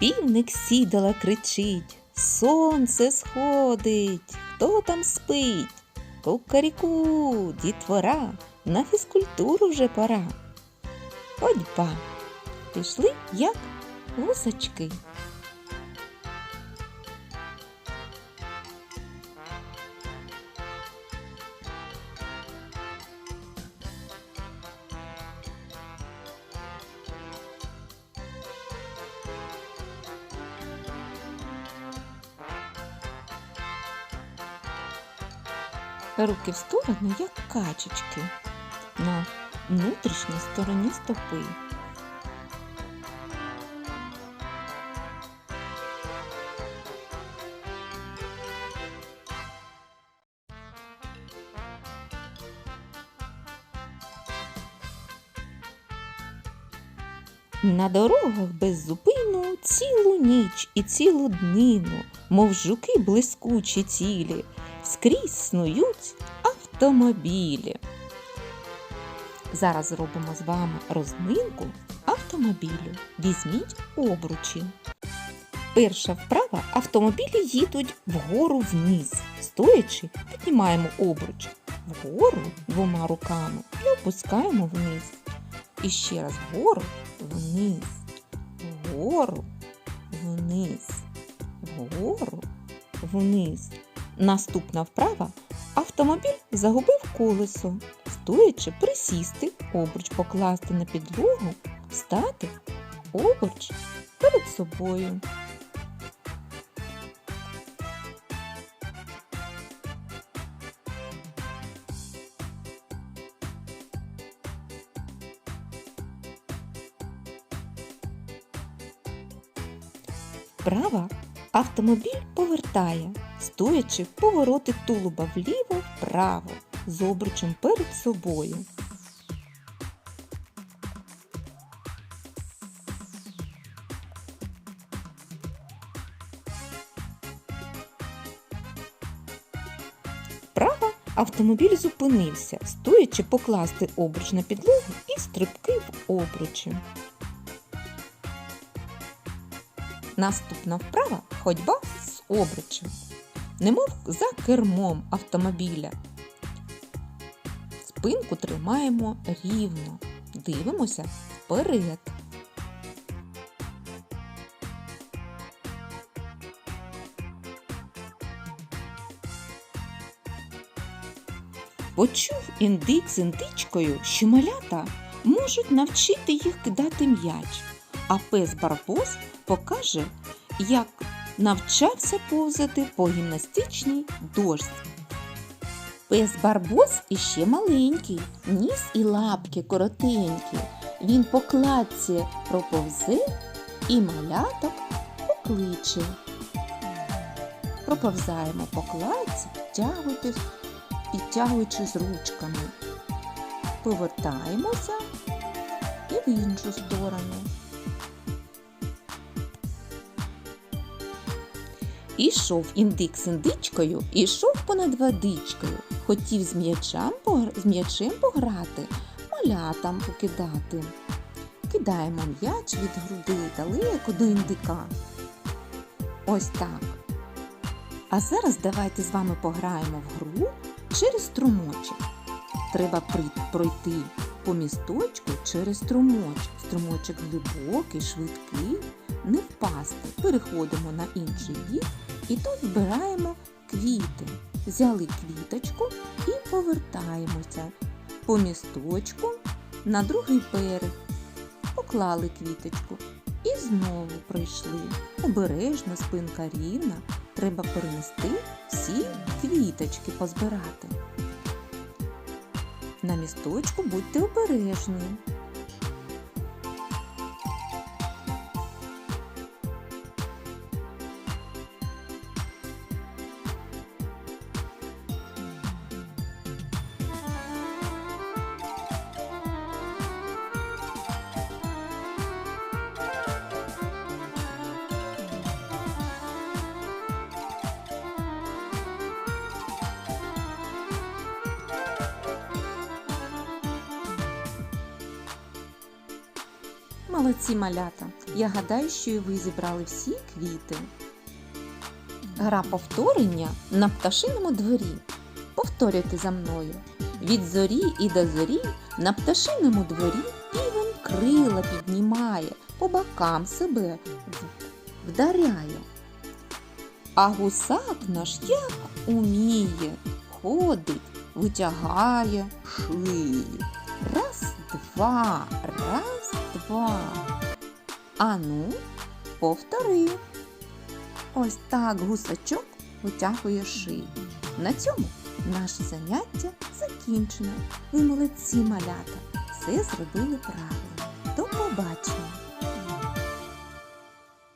Півник сідала кричить, сонце сходить, хто там спить? Кукаріку, дітвора, на фізкультуру вже пора. Ходьба. Пішли, як гусочки. Руки в сторону, як качечки, на внутрішній стороні стопи. На дорогах без зупину цілу ніч і цілу днину, мов жуки блискучі цілі, скрізь снують автомобілі. Зараз зробимо з вами розминку автомобілю. Візьміть обручі. Перша вправа автомобілі їдуть вгору вниз. Стоячи, піднімаємо обруч вгору двома руками і опускаємо вниз. І ще раз вгору, вниз, вгору, вниз, вгору, вниз. Наступна вправа автомобіль загубив колесо. Стоячи, присісти, обруч покласти на підлогу, встати, обруч перед собою. Вправа автомобіль повертає, стоячи повороти тулуба вліво-вправо з обручем перед собою. Вправо автомобіль зупинився, стоячи покласти обруч на підлогу і стрибки в обручі. Наступна вправа ходьба з обручем, немов за кермом автомобіля. Спинку тримаємо рівно, дивимося вперед. Почув індик з індичкою, що малята можуть навчити їх кидати м'яч, а пес Барбос покаже, як навчався повзати по гімнастичній дошці. Пес Барбос іще маленький, ніс і лапки коротенькі. Він по кладці проповзе і маляток покличе. Проповзаємо по кладці, підтягуючись, ручками. Повертаємося і в іншу сторону. Ішов індик з індичкою, ішов понад водичкою. Хотів з м'ячем, з пограти, малятам покидати. Кидаємо м'яч від груди далеко до індика. Ось так. А зараз давайте з вами пограємо в гру через струмочок. Треба пройти по місточку через струмочок. Струмочок глибокий, швидкий, не впасти. Переходимо на інший бік і тут збираємо квіти. Взяли квіточку і повертаємося по місточку на другий берег. Поклали квіточку і знову пройшли. Обережно, спинка рівна. Треба перенести всі квіточки позбирати. На місточку будьте обережні. Молодці малята! Я гадаю, що і ви зібрали всі квіти. Гра повторення на пташиному дворі. Повторюйте за мною. Від зорі і до зорі на пташиному дворі півень крила піднімає, по бокам себе вдаряє. А гусак наш як уміє, ходить, витягає шию. Раз, два, раз, два. Ану, повтори. Ось так гусачок витягує шию. На цьому наше заняття закінчено. Ви молодці малята. Все зробили правильно. До побачення!